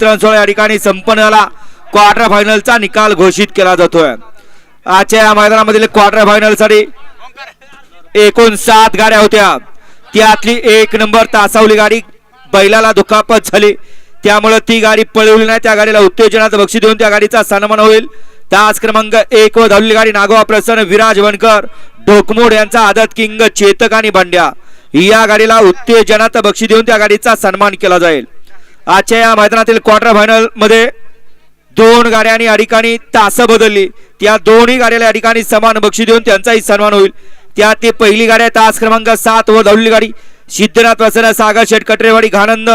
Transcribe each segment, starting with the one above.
वितरण सोहळा या ठिकाणी संपन्न झाला. क्वार्टर फायनलचा निकाल घोषित केला जातोय. आजच्या या मैदानामधील क्वार्टर फायनलसाठी एकूण सात गाड्या होत्या. त्यातली एक नंबर तासावली गाडी बैलाला दुखापत झाली. त्यामुळे ती गाडी पळवली नाही. त्या गाडीला उत्तेजनाचं बक्षीस देऊन त्या गाडीचा सन्मान होईल. तास क्रमांक एक व धावलेली गाडी नागोवा प्रसन्न विराज वनकर ढोकमोड यांचा आदत किंग चेतक आणि भांड्या या गाडीला उत्तेजनाचं बक्षीस देऊन त्या गाडीचा सन्मान केला जाईल. आजच्या या मैदानातील क्वार्टर फायनलमध्ये दोन गाड्यांनी या ठिकाणी तास बदलली. त्या दोन्ही गाड्याला या ठिकाणी समान बक्षी देऊन त्यांचाही सन्मान होईल. त्या ती पहिली गाडी आहे तास क्रमांक सात व धावलेली गाडी. सिद्धनाथ वसना सागर शेठ कटरेवाडी घानंद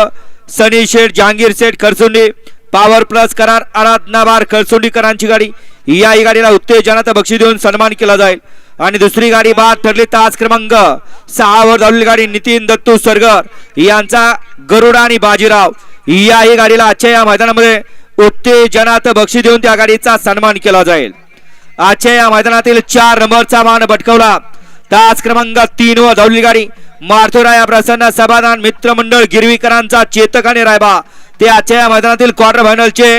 सनी शेठ जहांगीर शेठ खरसुंडी पॉवर प्लस करार आराधनाबार खरसुंडीकरांची गाडी. याही गाडीला उत्तेजनाचं बक्षी देऊन सन्मान केला जाईल. आणि दुसरी गाडी बाद ठरली तास क्रमांक. सहावर धावलेली गाडी नितीन दत्तू सरगर यांचा गरुडा आणि बाजीराव याही गाडीला आजच्या या मैदानामध्ये उत्तेजनाचं बक्षी देऊन त्या गाडीचा सन्मान केला जाईल. आजच्या या मैदानातील चार नंबरचा मान भटकवला. तास क्रमांक तीन व धावलेली गाडी मार्थुरा या प्रसन्न समाधान मित्रमंडळ गिरवीकरांचा चेतक आणि रायबा. ते आजच्या या मैदानातील क्वार्टर फायनलचे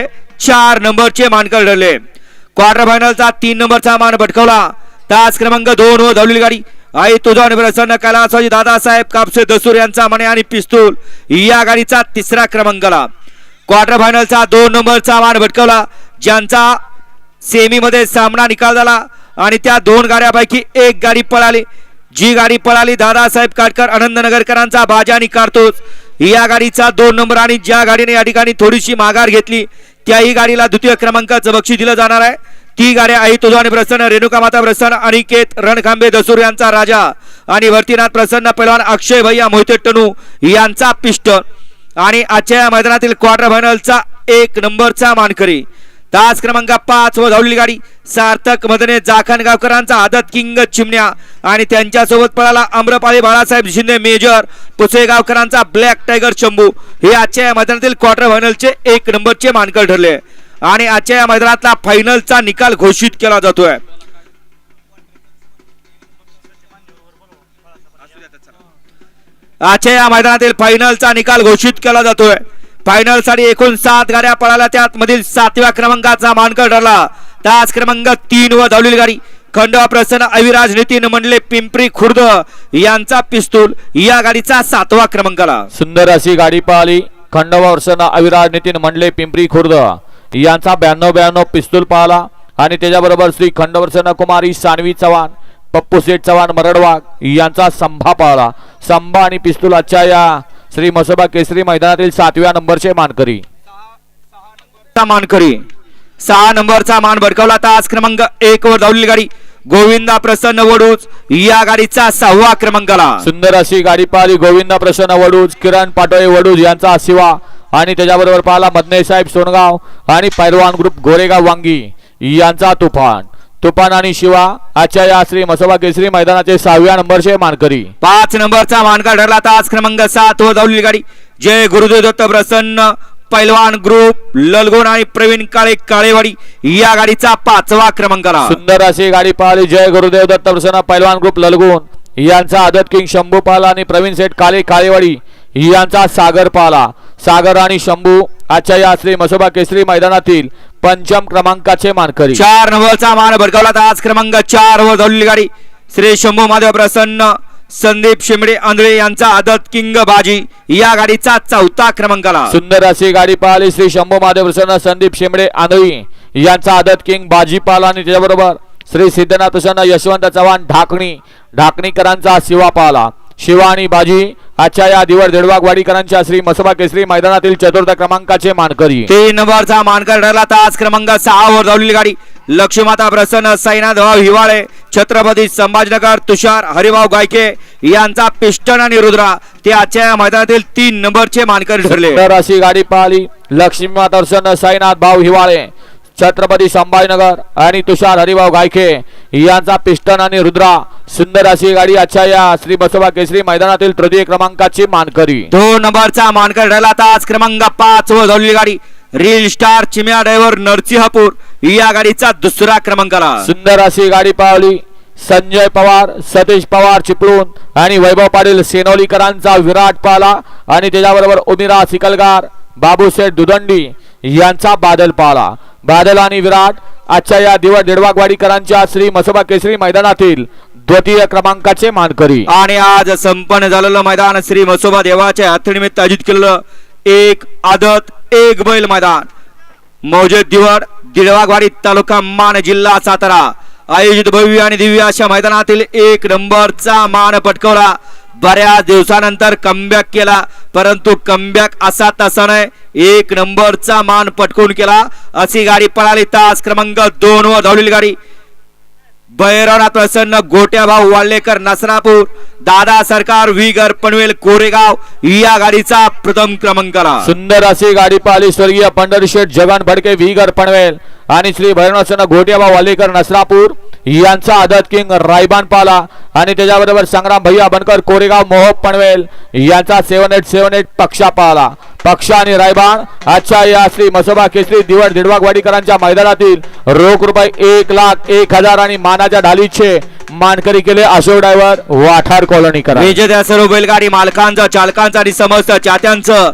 चार नंबरचे मानकर ठरले. क्वार्टर फायनलचा तीन नंबरचा मान भटकवला. तास क्रमांक दोन व धावलेली गाडी. आई तुझा प्रसन्न कलासाजी दादासाहेब कापसे दसूर यांचा मणे आणि पिस्तूल. या गाडीचा तिसरा क्रमांकाला. क्वार्टर फायनलचा दोन नंबरचा मान भटकवला. ज्यांचा सेमीमध्ये सामना निकाल झाला आणि त्या दोन गाड्यापैकी एक गाडी पळाली. जी गाडी पळाली दादासाहेब काटकर आनंदनगरकरांचा बाजा आणि काढतोच या गाडीचा दोन नंबर आणि ज्या गाडीने या ठिकाणी थोडीशी माघार घेतली त्याही गाडीला द्वितीय क्रमांकाचं बक्षीस दिलं जाणार आहे. ती गाड्या आई तुझा आणि प्रसन्न रेणुका माता प्रसन्न अनिकेत रणखांबे दसूर यांचा राजा. आणि वर्तीनाथ प्रसन्न पैलवान अक्षय भैया मोहिते टनू यांचा पिष्ट. आणि आजच्या या मैदानातील क्वार्टर फायनलचा एक नंबरचा मानकरी. तास क्रमांक पाच व धावलेली गाडी. सार्थक मदने जाखण गावकरांचा आदत किंग चिमण्या. आणि त्यांच्यासोबत पळाला आम्रपाली बाळासाहेब शिंदे मेजर पुसेगावकरांचा ब्लॅक टायगर शंभू हे आजच्या या मैदानातील क्वार्टर फायनलचे एक नंबरचे मानकर ठरले. आणि आजच्या या मैदानातला फायनलचा निकाल घोषित केला जातोय. आजच्या या मैदानातील फायनलचा निकाल घोषित केला जातोय. फायनलसाठी एकूण सात गाड्या पळाल्या त्यात मधील सातव्या क्रमांकाचा मानकर ठरला. तास क्रमांक तीन व धावलेली गाडी खंडवा प्रसन्न अविराज नितीन मंडले पिंपरी खुर्द यांचा पिस्तूल या गाडीचा सातवा क्रमांकाला. सुंदर अशी गाडी पळाली खंडवा प्रसन्न अविराज नितीन मंडले पिंपरी खुर्द. यांचा ब्याण्णव ब्याण्णव पिस्तूल पळाला आणि त्याच्याबरोबर श्री खंडवर्षना कुमारी सानवी चव्हाण पप्पू शेठ चव्हाण मरडवाग यांचा संभा पळाला संभा आणि पिस्तूल आजच्या या श्री मसोबा केसरी मैदानातील सातव्या नंबरचे मानकरी. मानकरी. सहा नंबरचा मान भडकवला तास क्रमांक एक वर धावलेली गाडी. गोविंदा प्रसन्न वडूज या गाडीचा सहावा क्रमांकाला. सुंदर अशी गाडी पाहिली. गोविंद प्रसन्न वडूज किरण पाटोळे वडूज यांचा शिवा. आणि त्याच्याबरोबर पाहिला मदने साहेब सोनगाव आणि पैरवान ग्रुप गोरेगाव वांगी. यांचा तुफान. तुफान आणि शिवा आजच्या या श्री मसोबा केसरी मैदानाचे सहाव्या नंबरचे मानकरी. पाच नंबरचा मानकर ठरला तास क्रमांक सात वर धावलेली गाडी जय गुरुदेव दत्त प्रसन्न पैलवान ग्रुप ललगोण आणि प्रवीण काळे काळेवाडी. या गाडीचा पाचवा क्रमांकाला. सुंदर अशी गाडी पाहिली. जय गुरुदेव दत्त प्रसन्न पैलवान ग्रुप ललगुण यांचा आदत किंग शंभू पाला आणि प्रवीण शेठ काळे काळेवाडी. यांचा सागर पाला. सागर आणि शंभू आजच्या या श्री मसोबा केसरी मैदानातील पंचम क्रमांकाचे मानकरी. चार नंबरचा मान भडकवला तास क्रमांक चार वर धावलेली गाडी. श्री शंभू महादेव प्रसन्न संदीप शिमडे आंधळे यांचा आदत किंग बाजी या गाडीचा चौथा क्रमांकाला. सुंदर अशी गाडी पाहिली श्री शंभू महादेव प्रसन्न संदीप शिमडे आंधळी यांचा आदत किंग बाजीपाला आणि त्याच्याबरोबर श्री सिद्धनाथ प्रसन्न यशवंत चव्हाण ढाकणी ढाकणीकरांचा शिवा पाला शिवा आणि बाजी आजच्या या दिवर देडवागवाडीकरांच्या श्री मसोबा केसरी मैदानातील चतुर्थ क्रमांकाचे मानकरी. तीन नंबरचा मानकर ठरला तास क्रमांक सहा वर धावलेली गाडी. लक्ष्मीमाता प्रसन्न साईनाथ भाऊ हिवाळे छत्रपती संभाजीनगर तुषार हरिभाऊ गायके यांचा पिस्टन आणि रुद्रा ते आजच्या या मैदानातील तीन नंबरचे मानकर ठरले. सुंदर अशी गाडी पाहिली. लक्ष्मी माता प्रसन्न साईनाथ भाऊ हिवाळे. छत्रपती संभाजीनगर आणि तुषार हरिभाऊ गायखे यांचा पिस्टन आणि रुद्रा. सुंदर अशी गाडी आजच्या या श्री बसोबा केसरी मैदानातील तृतीय क्रमांकाची मानकरी. दोन नंबरचा मानकर ठरला तास क्रमांक पाच वर धावलेली गाडी. Reel star Chimya driver Narsinhpur या गाडीचा दुसरा क्रमांकाला सुंदर अशी गाडी पावली संजय पवार सतीश पवार चिपळूण आणि वैभव पाटील सेनोलीकरांचा विराट पाला. आणि त्याच्याबरोबर उमिरा सिकलगार बाबूशेठ दुदंडी यांचा बादल पाला. बादल आणि विराट आजच्या या दिवस दिडवागवाडीकरांच्या श्री मसोबा केसरी मैदानातील द्वितीय क्रमांकाचे मानकरी. आणि आज संपन्न झालेलं मैदान श्री मसोबा देवाच्या यात्रेनिमित्त आयोजित केलेलं एक आदत एक बैल मैदान. मौजे दिवड दिडवागवाडी तालुका मान जिल्हा सातारा. आयोजित भव्य आणि दिव्य अशा मैदानातील एक नंबरचा मान पटकवला. बऱ्याच दिवसानंतर कमबॅक केला परंतु कमबॅक असा तसा नाही. एक नंबरचा मान पटकून केला. अशी गाडी पळाली. तास क्रमांक दोन वर धावलेली गाडी. भैरवनाथ प्रसन्न गोट्याभाऊ वाल्लेकर नसनापूर. दादा सरकार विगर पनवेल कोरेगाव. या गाडीचा प्रथम क्रमांकला. सुंदर अशी गाडी पाहिली. स्वर्गीय पंढरीशेठ जगन भडके विगर पनवेल. आणि श्री भैरवनाथ गोट्याबा वाल्लेकर नसनापूर. यांचा आदत किंग रायबान पाला. आणि त्याच्याबरोबर संग्राम भैया बनकर कोरेगाव मोहब पनवेल यांचा सेवन एट सेवन एट पक्षा पाला. पक्षा आणि रायबान आजच्या या श्री मसोबा केसरी दिवड दिडवागवाडीकरांच्या मैदानातील रोख रुपये एक लाख एक हजार आणि मानाच्या ढालीचे मानकरी केले अशोक ड्रायव्हर वाठार कॉलनी करा विजेत्या सर्व बैलगाडी मालकांचं चालकांचं आणि समस्त चात्यांचं